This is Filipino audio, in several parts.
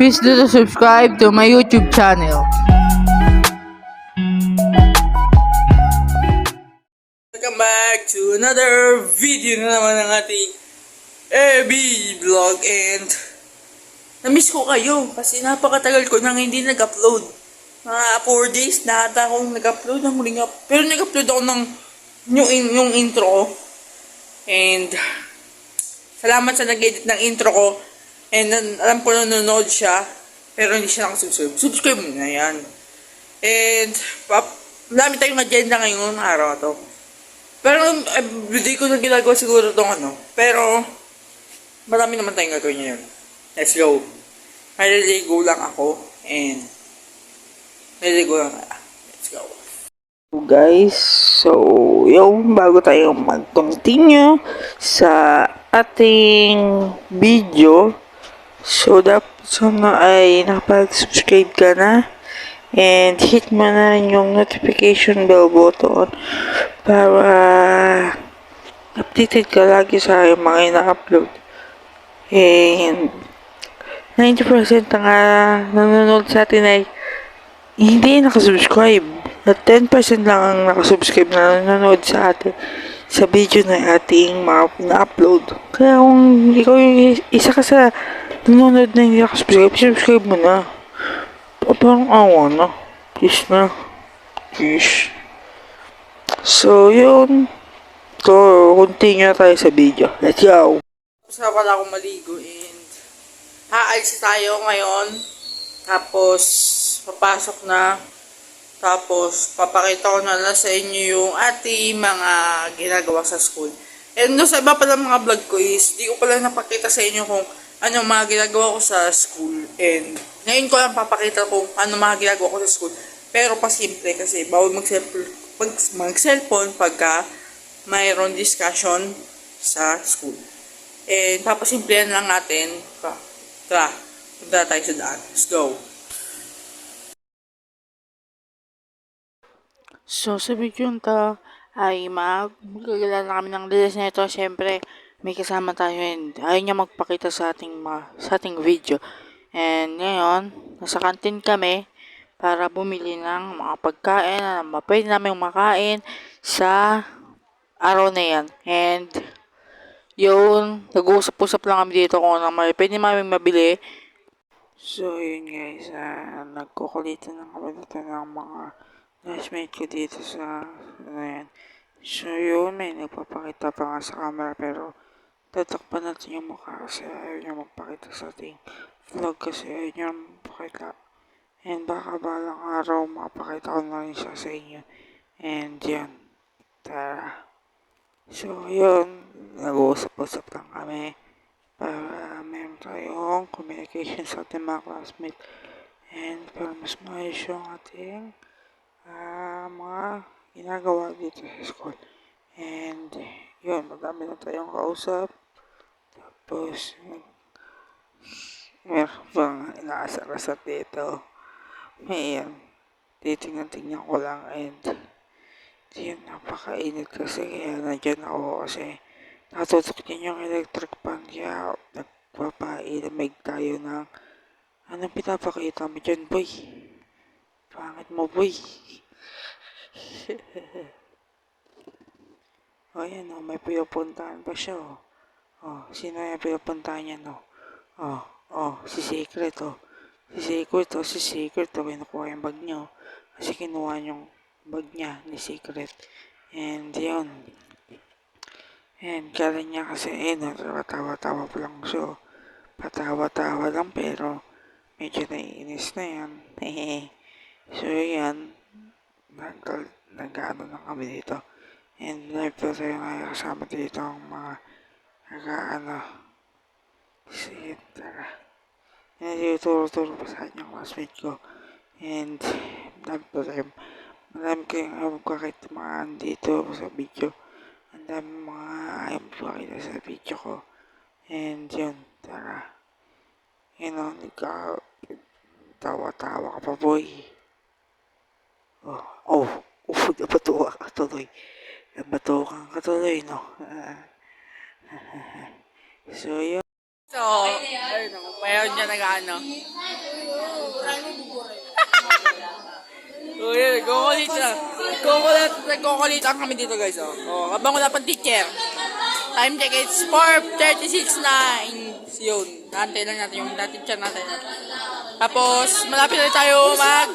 Please do to subscribe to my YouTube channel. Welcome back to another video na naman ng ating AB vlog and na-miss ko kayo kasi napakatagal ko nang hindi nag-upload. Mga 4 days na ata akong nag-upload ng muling up. Pero nag-upload ako ng yung, yung intro ko. And salamat sa nag-edit ng intro ko. And alam ko na nanonood siya. Pero hindi siya nakasubscribe. Subscribe mo na yan. And pap, marami tayong agenda ngayon araw na to. Pero everyday ko na ginagawa siguro tong ano. Pero marami naman tayong gagawin ngayon. Let's go. Maliligo lang ako. And maliligo lang na. Let's go. Guys, so yung bago tayo mag-continue sa ating video, so dapat sana ay nakapag-subscribe ka na and hit mo na yung notification bell button para updated ka lagi sa aking mga ina-upload. And 90% ng uh, nanonood sa atin ay hindi nakasubscribe. At 10% lang ang nakasubscribe na nanonood sa atin sa video na ating mga na-upload. Kaya kung ikaw yung isa ka sa nanonood na hindi nakasubscribe, subscribe mo na. Pa- Parang awa na. Please na. Please. So, yun. So, continue tayo sa video. Let's go. Gusto pala akong maligo and aalis tayo ngayon. Tapos, papasok na. Tapos, papakita ko na lang sa inyo yung ating mga ginagawa sa school. And no, sa iba pala mga vlog ko is, di ko pala napakita sa inyo kung ano mga ginagawa ko sa school. And ngayon ko lang papakita kung ano mga ginagawa ko sa school. Pero pasimple kasi bawal mag-cellphone, pag, mag-cellphone pagka mayroon discussion sa school. And papasimplihan lang natin. Pa, tara, punta tayo sa daan. Let's go. So, sa video nito ay mag magkakilala kami ng lilis na ito. Siyempre, may kasama tayo and ayaw niya magpakita sa ating, sa ating video. And ngayon, nasa kantin kami para bumili ng mga pagkain na pwede namin makain sa araw na yan. And yun, nag-uusap-usap lang kami dito kung ano may pwede namin mabili. So, yun guys, uh, nagkukulitan lang kami dito ng mga classmate ko dito sa, ano yan. So, yun, may nagpapakita pa nga sa camera pero tatakpan natin yung mukha kasi ayaw niya magpakita sa ating vlog kasi ayaw niya magpakita. And baka balang araw makapakita ko na rin siya sa inyo. And yan, tara. So, yun, nag-uusap-usap lang kami para meron tayong communication sa ating mga classmate and para mas maayos yung ating ah, mga ginagawa dito sa school. And yun, madami na tayong kausap. Tapos, meron pang inaasar-asar dito. May yan, titingnan-tingnan ko lang and yun, napakainit kasi kaya nandyan ako kasi natutok din yung electric fan kaya nagpapailamig tayo ng anong pinapakita mo dyan, boy? Pangit mo, boy. o yan, oh, may pinupuntahan pa siya, oh. Oh, sino yung pinupuntahan niya, no? Oh, oh, si Secret, oh. Si Secret, oh, si Secret, oh, kinukuha yung bag niya, oh. Kasi kinuha yung bag niya ni Secret. And yun. And kala niya kasi, eh, natatawa-tawa pa lang siya. oh. Patawa-tawa lang, pero medyo naiinis na yan. So, yan. Nag, nag-ano lang kami dito. And live pa tayo ngayon kasama dito ang mga nag-ano. Sige, tara. Yan yung turo-turo pa sa yung classmate ko. And live pa tayo. Marami kayong ayaw magkakitamaan dito sa video. Ang dami mga ayaw magkakita sa video ko. And yun, tara. Yun o, nagka... Tawa-tawa ka pa, boy. Oh, oh, oh, napatuwa ka tuloy. Napatuwa ka tuloy, no? so, yun. So, ayun mayroon dyan nag-ano. So, yun, kukulit na. Kukulit, nagkukulitan kami dito guys, oh. Oh, habang wala pang teacher. Time check, it's 4.36 na. Yun, nantay lang natin yung teacher natin. Tapos, malapit na tayo mag...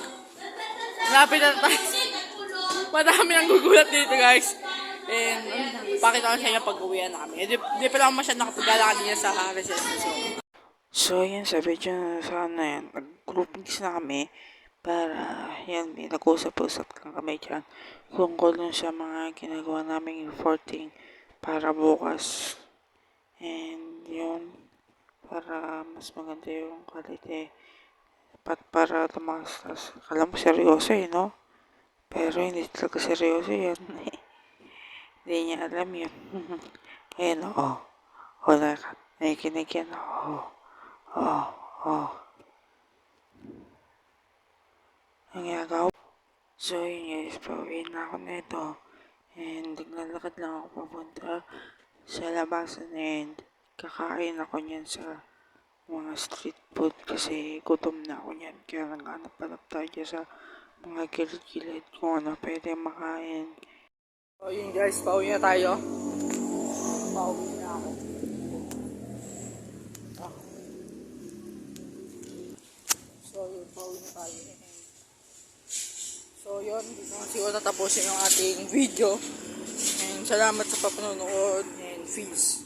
Malapit na tayo. Madami nang gugulat dito guys. And, pakita ko sa inyo pag uwian na kami. Eh, pa lang masyad nakapagala kanina sa recess. So, so yan, sa video na sana yan, nag-groupings na kami para, yan, may nag-usap-usap lang kami dyan tungkol dun sa mga ginagawa naming reporting para bukas. And, yun, para mas maganda yung quality. Pat para tumakas. Akala mo seryoso eh, no? Pero hindi talaga seryoso yan. Hindi niya alam yun. Ayan, oo. O, nak nakikinig yan. Oo. Oo. Oo. Ang ginagawa. So, yun guys. Pauwiin na ako na ito. And, naglalakad lang ako papunta sa labasan. And, kakain ako niyan sa mga street food kasi gutom na ako niyan. Kaya naghanap-hanap tayo sa mga gilid-gilid kung ano pwede makain. So yun guys, pauwi na tayo. Pauwi na ako. So yun, pauwi na tayo. So yun, dito na siguro tatapusin yung ating video. And salamat sa papanonood and peace.